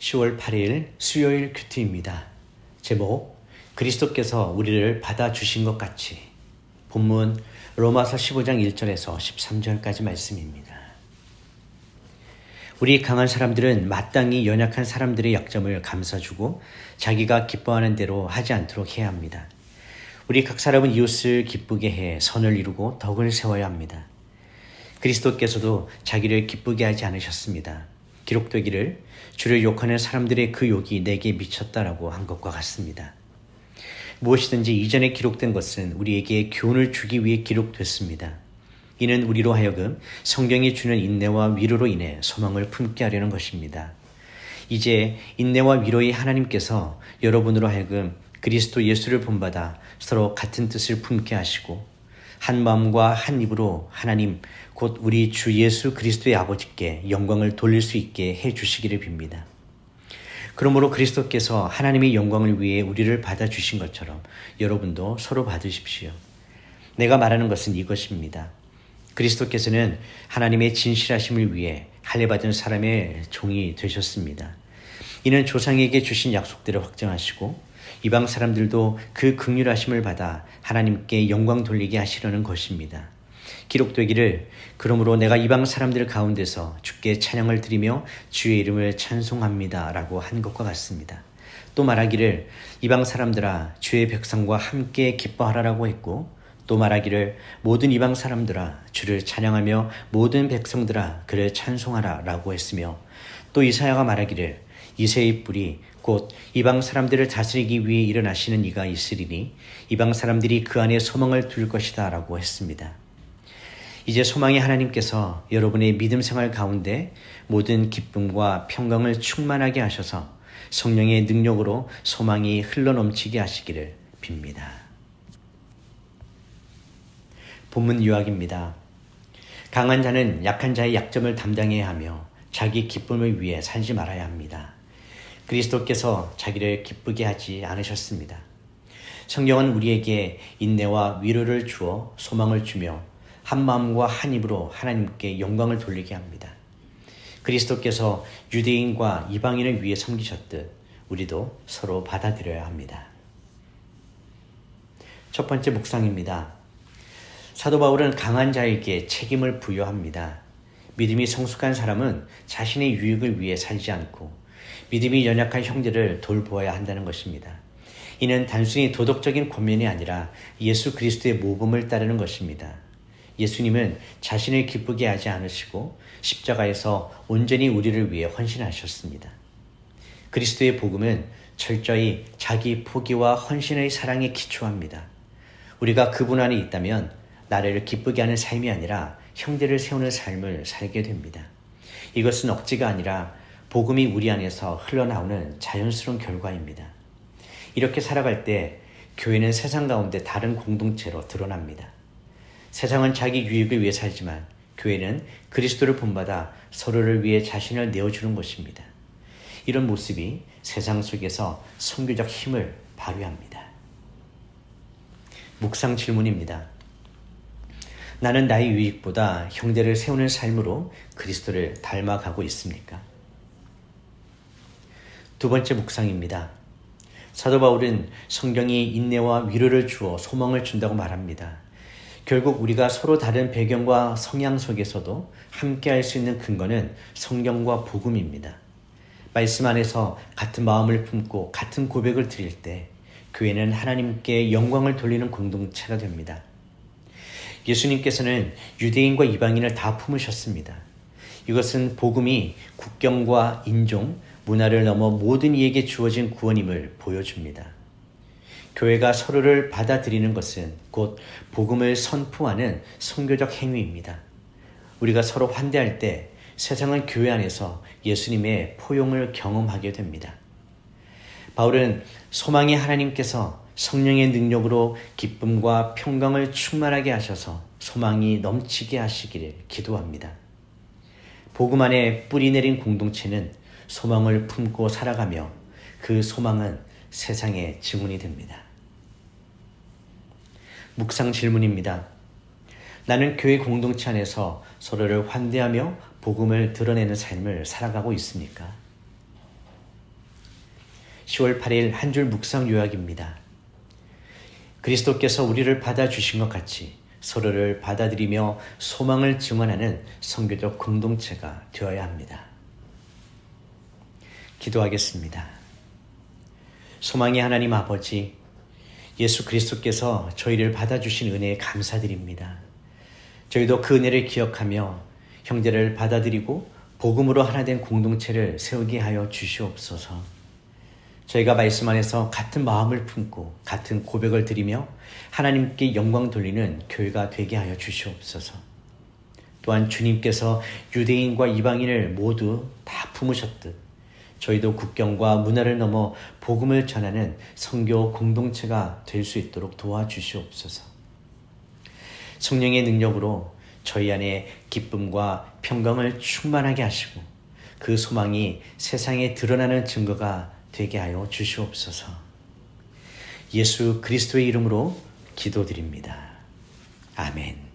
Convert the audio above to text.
10월 8일 수요일 큐티입니다. 제목 그리스도께서 우리를 받아주신 것 같이 본문 로마서 15장 1절에서 13절까지 말씀입니다. 우리 강한 사람들은 마땅히 연약한 사람들의 약점을 감싸주고 자기가 기뻐하는 대로 하지 않도록 해야 합니다. 우리 각 사람은 이웃을 기쁘게 해 선을 이루고 덕을 세워야 합니다. 그리스도께서도 자기를 기쁘게 하지 않으셨습니다. 기록되기를 주를 욕하는 사람들의 그 욕이 내게 미쳤다라고 한 것과 같습니다. 무엇이든지 이전에 기록된 것은 우리에게 교훈을 주기 위해 기록됐습니다. 이는 우리로 하여금 성경이 주는 인내와 위로로 인해 소망을 품게 하려는 것입니다. 이제 인내와 위로의 하나님께서 여러분으로 하여금 그리스도 예수를 본받아 서로 같은 뜻을 품게 하시고 한 마음과 한 입으로 하나님 곧 우리 주 예수 그리스도의 아버지께 영광을 돌릴 수 있게 해 주시기를 빕니다. 그러므로 그리스도께서 하나님의 영광을 위해 우리를 받아 주신 것처럼 여러분도 서로 받으십시오. 내가 말하는 것은 이것입니다. 그리스도께서는 하나님의 진실하심을 위해 할례받은 사람의 종이 되셨습니다. 이는 조상에게 주신 약속들을 확정하시고 이방 사람들도 그 극률하심을 받아 하나님께 영광 돌리게 하시려는 것입니다. 기록되기를 그러므로 내가 이방 사람들 가운데서 주께 찬양을 드리며 주의 이름을 찬송합니다라고 한 것과 같습니다. 또 말하기를 이방 사람들아 주의 백성과 함께 기뻐하라라고 했고 또 말하기를 모든 이방 사람들아 주를 찬양하며 모든 백성들아 그를 찬송하라라고 했으며 또 이사야가 말하기를 이세의 뿔이 곧 이방 사람들을 다스리기 위해 일어나시는 이가 있으리니 이방 사람들이 그 안에 소망을 둘 것이다 라고 했습니다. 이제 소망의 하나님께서 여러분의 믿음 생활 가운데 모든 기쁨과 평강을 충만하게 하셔서 성령의 능력으로 소망이 흘러넘치게 하시기를 빕니다. 본문 요약입니다. 강한 자는 약한 자의 약점을 담당해야 하며 자기 기쁨을 위해 살지 말아야 합니다. 그리스도께서 자기를 기쁘게 하지 않으셨습니다. 성경은 우리에게 인내와 위로를 주어 소망을 주며 한 마음과 한 입으로 하나님께 영광을 돌리게 합니다. 그리스도께서 유대인과 이방인을 위해 섬기셨듯 우리도 서로 받아들여야 합니다. 첫 번째 묵상입니다. 사도 바울은 강한 자에게 책임을 부여합니다. 믿음이 성숙한 사람은 자신의 유익을 위해 살지 않고 믿음이 연약한 형제를 돌보아야 한다는 것입니다. 이는 단순히 도덕적인 권면이 아니라 예수 그리스도의 모범을 따르는 것입니다. 예수님은 자신을 기쁘게 하지 않으시고 십자가에서 온전히 우리를 위해 헌신하셨습니다. 그리스도의 복음은 철저히 자기 포기와 헌신의 사랑에 기초합니다. 우리가 그분 안에 있다면 나를 기쁘게 하는 삶이 아니라 형제를 세우는 삶을 살게 됩니다. 이것은 억지가 아니라 복음이 우리 안에서 흘러나오는 자연스러운 결과입니다. 이렇게 살아갈 때 교회는 세상 가운데 다른 공동체로 드러납니다. 세상은 자기 유익을 위해 살지만 교회는 그리스도를 본받아 서로를 위해 자신을 내어주는 것입니다. 이런 모습이 세상 속에서 선교적 힘을 발휘합니다. 묵상 질문입니다. 나는 나의 유익보다 형제를 세우는 삶으로 그리스도를 닮아가고 있습니까? 두 번째 묵상입니다. 사도 바울은 성경이 인내와 위로를 주어 소망을 준다고 말합니다. 결국 우리가 서로 다른 배경과 성향 속에서도 함께 할 수 있는 근거는 성경과 복음입니다. 말씀 안에서 같은 마음을 품고 같은 고백을 드릴 때 교회는 하나님께 영광을 돌리는 공동체가 됩니다. 예수님께서는 유대인과 이방인을 다 품으셨습니다. 이것은 복음이 국경과 인종, 문화를 넘어 모든 이에게 주어진 구원임을 보여줍니다. 교회가 서로를 받아들이는 것은 곧 복음을 선포하는 선교적 행위입니다. 우리가 서로 환대할 때 세상은 교회 안에서 예수님의 포용을 경험하게 됩니다. 바울은 소망의 하나님께서 성령의 능력으로 기쁨과 평강을 충만하게 하셔서 소망이 넘치게 하시기를 기도합니다. 복음 안에 뿌리 내린 공동체는 소망을 품고 살아가며 그 소망은 세상의 증언이 됩니다. 묵상 질문입니다. 나는 교회 공동체 안에서 서로를 환대하며 복음을 드러내는 삶을 살아가고 있습니까? 10월 8일 한 줄 묵상 요약입니다. 그리스도께서 우리를 받아주신 것 같이 서로를 받아들이며 소망을 증언하는 성교적 공동체가 되어야 합니다. 기도하겠습니다. 소망의 하나님 아버지, 예수 그리스도께서 저희를 받아주신 은혜에 감사드립니다. 저희도 그 은혜를 기억하며 형제를 받아들이고 복음으로 하나 된 공동체를 세우게 하여 주시옵소서. 저희가 말씀 안에서 같은 마음을 품고 같은 고백을 드리며 하나님께 영광 돌리는 교회가 되게 하여 주시옵소서. 또한 주님께서 유대인과 이방인을 모두 다 품으셨듯 저희도 국경과 문화를 넘어 복음을 전하는 성교 공동체가 될 수 있도록 도와주시옵소서. 성령의 능력으로 저희 안에 기쁨과 평강을 충만하게 하시고 그 소망이 세상에 드러나는 증거가 되게 하여 주시옵소서. 예수 그리스도의 이름으로 기도드립니다. 아멘.